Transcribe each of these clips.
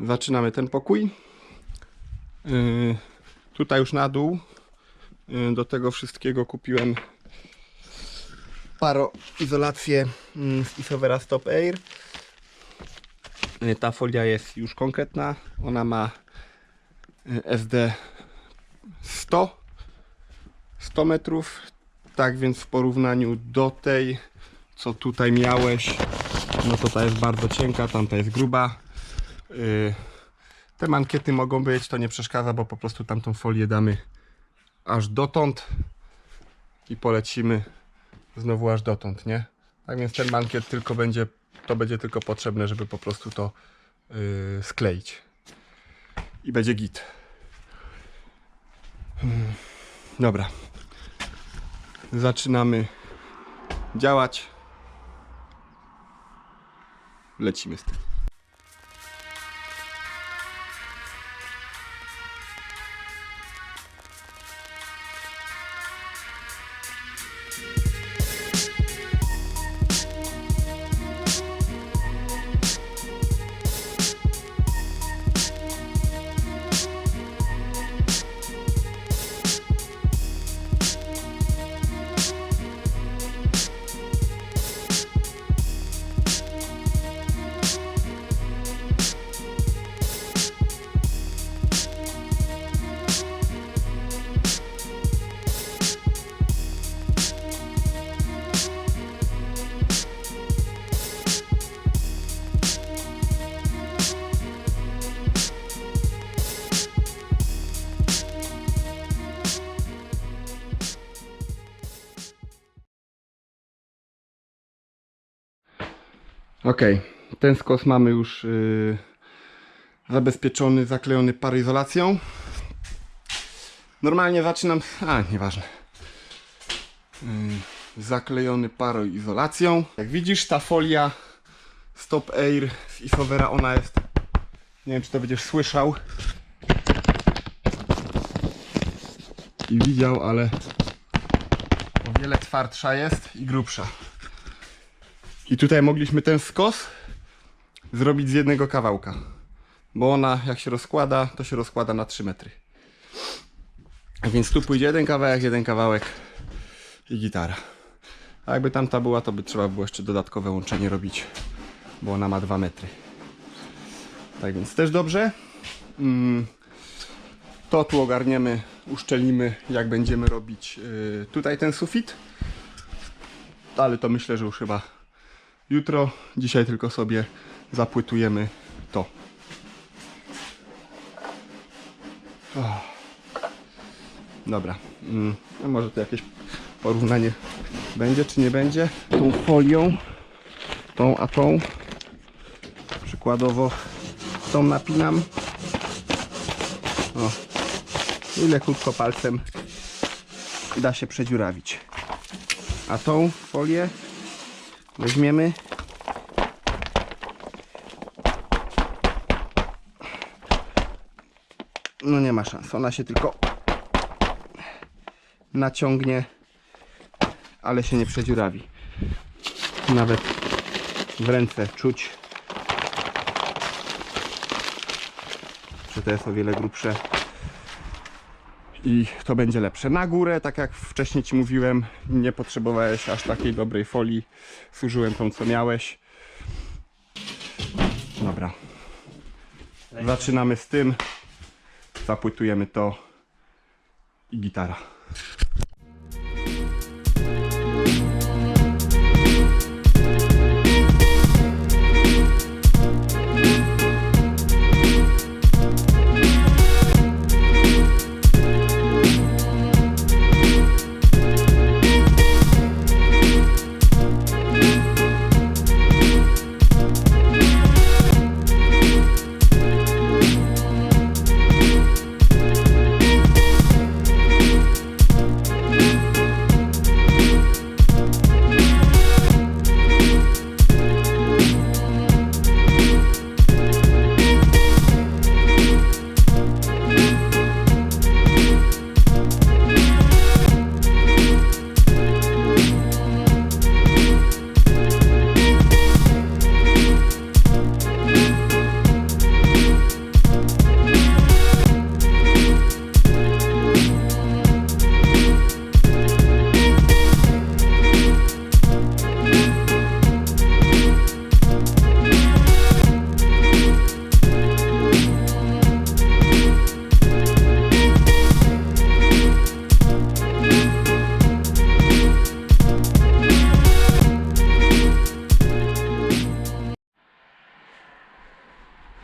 Zaczynamy ten pokój. Yy, tutaj już na dół. Yy, do tego wszystkiego kupiłem paroizolację mm, z Isovera Stop Air. Yy, Ta folia jest już konkretna. Ona ma SD 100 100 metrów. Tak więc w porównaniu do tej, co tutaj miałeś, no to ta jest bardzo cienka, tamta jest gruba. Yy, Te mankiety mogą być, to nie przeszkadza, bo po prostu tamtą folię damy aż dotąd i polecimy znowu aż dotąd, nie? Tak więc ten mankiet tylko będzie, to będzie tylko potrzebne, żeby po prostu to yy, skleić. I będzie git. Hmm, Dobra. Zaczynamy działać. Lecimy z tym. Ok, ten skos mamy już yy, zabezpieczony, zaklejony paroizolacją. Normalnie zaczynam. A, nieważne. Yy, zaklejony paroizolacją. Jak widzisz, ta folia Stop Air z Isovera, ona jest. Nie wiem, czy to będziesz słyszał. I widział, ale o wiele twardsza jest i grubsza. I tutaj mogliśmy ten skos zrobić z jednego kawałka. Bo ona jak się rozkłada, to się rozkłada na 3 metry. Więc tu pójdzie jeden kawałek, jeden kawałek i gitara. A jakby tamta była, to by trzeba było jeszcze dodatkowe łączenie robić, bo ona ma 2 metry. Tak więc też dobrze. Mm, To tu ogarniemy, uszczelnimy, jak będziemy robić yy, tutaj ten sufit. Ale to myślę, że już chyba jutro. Dzisiaj tylko sobie zapłytujemy to. Oh. Dobra. Mm, może tu jakieś porównanie będzie, czy nie będzie. Tą folią, tą a tą. Przykładowo tą napinam. O. Ile krótko palcem da się przedziurawić. A tą folię weźmiemy. No nie ma szans ona się tylko naciągnie ale się nie przedziurawi. Nawet w ręce czuć że to jest o wiele grubsze i to będzie lepsze. Na górę, tak jak wcześniej Ci mówiłem, nie potrzebowałeś aż takiej dobrej folii. Służyłem tą, co miałeś. Dobra. Zaczynamy z tym. Zapłytujemy to i gitara.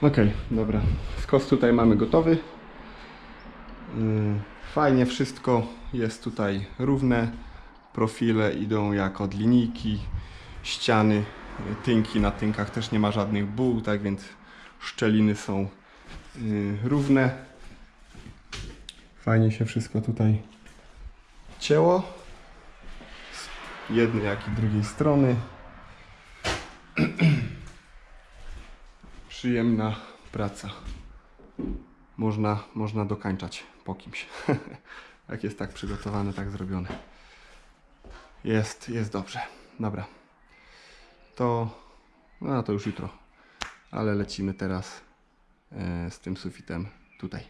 Okej, dobra. Skos tutaj mamy gotowy. Yy, Fajnie wszystko jest tutaj równe. Profile idą jak od linijki. Ściany, tynki na tynkach też nie ma żadnych buł, tak więc szczeliny są yy, równe. Fajnie się wszystko tutaj cięło. Z jednej jak i drugiej strony. Przyjemna praca. Można, można dokańczać po kimś. Jak jest tak przygotowane, tak zrobione. Jest, jest dobrze. Dobra. To, no to już jutro. Ale lecimy teraz e, z tym sufitem tutaj.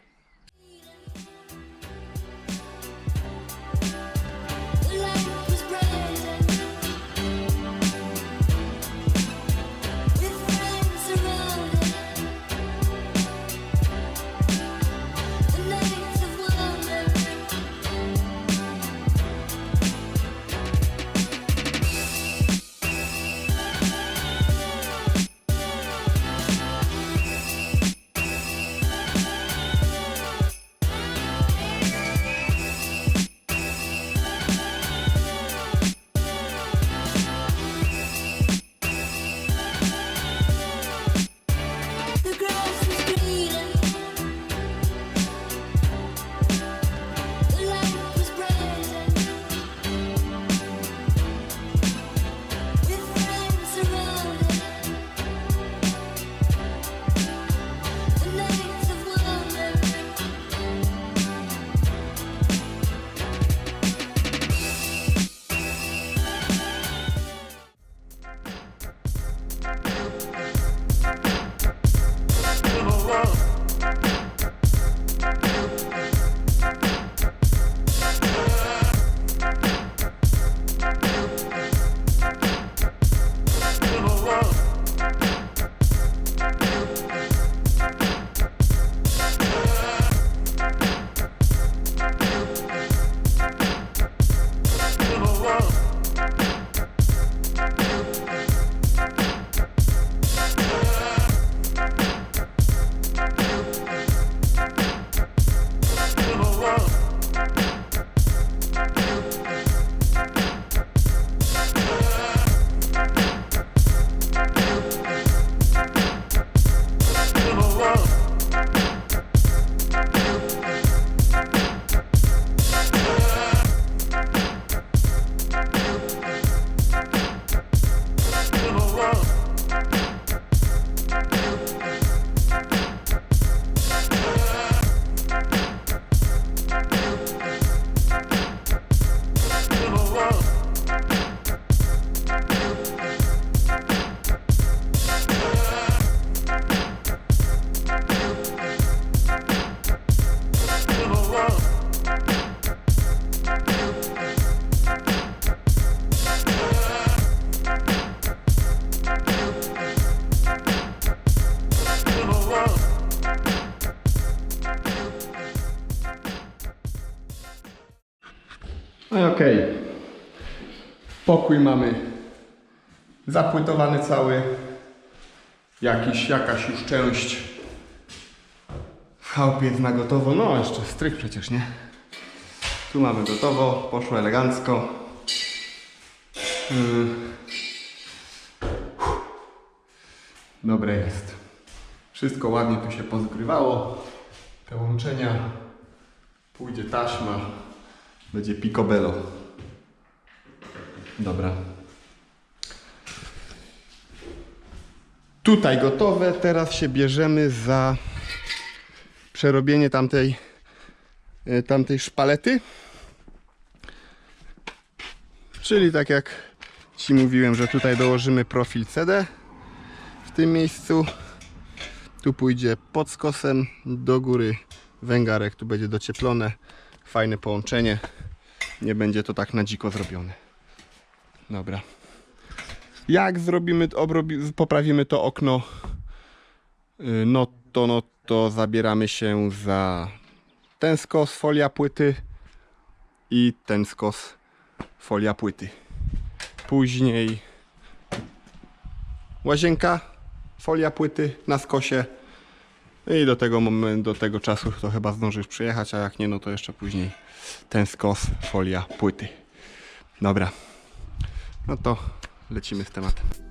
Pokój mamy zapłytowany cały. Jakiś, jakaś już część jest na gotowo. No jeszcze strych przecież, nie? Tu mamy gotowo, poszło elegancko. Yy. Dobre jest. Wszystko ładnie tu się pozgrywało. Te łączenia. Pójdzie taśma. Będzie picobello. Dobra. Tutaj gotowe. Teraz się bierzemy za przerobienie tamtej, e, tamtej szpalety. Czyli tak jak Ci mówiłem, że tutaj dołożymy profil CD w tym miejscu. Tu pójdzie pod skosem do góry węgarek, tu będzie docieplone. Fajne połączenie. Nie będzie to tak na dziko zrobione. Dobra. Jak zrobimy, obrobi, poprawimy to okno, y, no to, no to zabieramy się za ten skos folia płyty i ten skos folia płyty. Później łazienka, folia płyty na skosie No I do tego momentu, do tego czasu to chyba zdążysz przyjechać, a jak nie, no to jeszcze później ten skos, folia, płyty. Dobra. No to lecimy z tematem.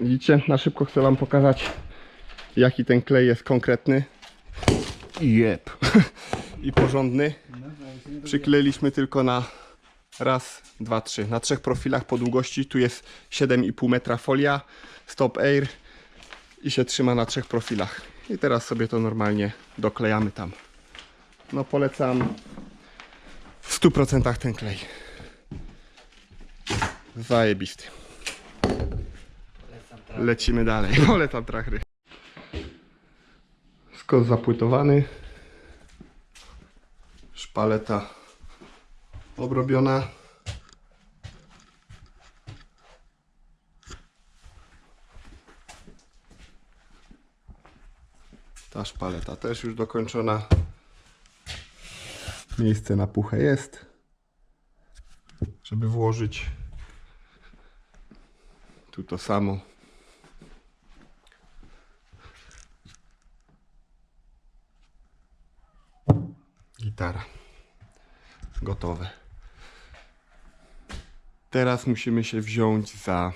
Widzicie, na szybko chcę wam pokazać jaki ten klej jest konkretny. Jep. I porządny. Przykleiliśmy tylko na raz, dwa, trzy. Na trzech profilach po długości. Tu jest 7,5 metra folia, stop air i się trzyma na trzech profilach. I teraz sobie to normalnie doklejamy tam no polecam w 100% ten klej. Zajebisty. Lecimy dalej. Polecam trachry. Skos zapłytowany. Szpaleta obrobiona. Ta szpaleta też już dokończona. Miejsce na puchę jest, żeby włożyć. Tu to samo. Gitara. Teraz musimy się wziąć za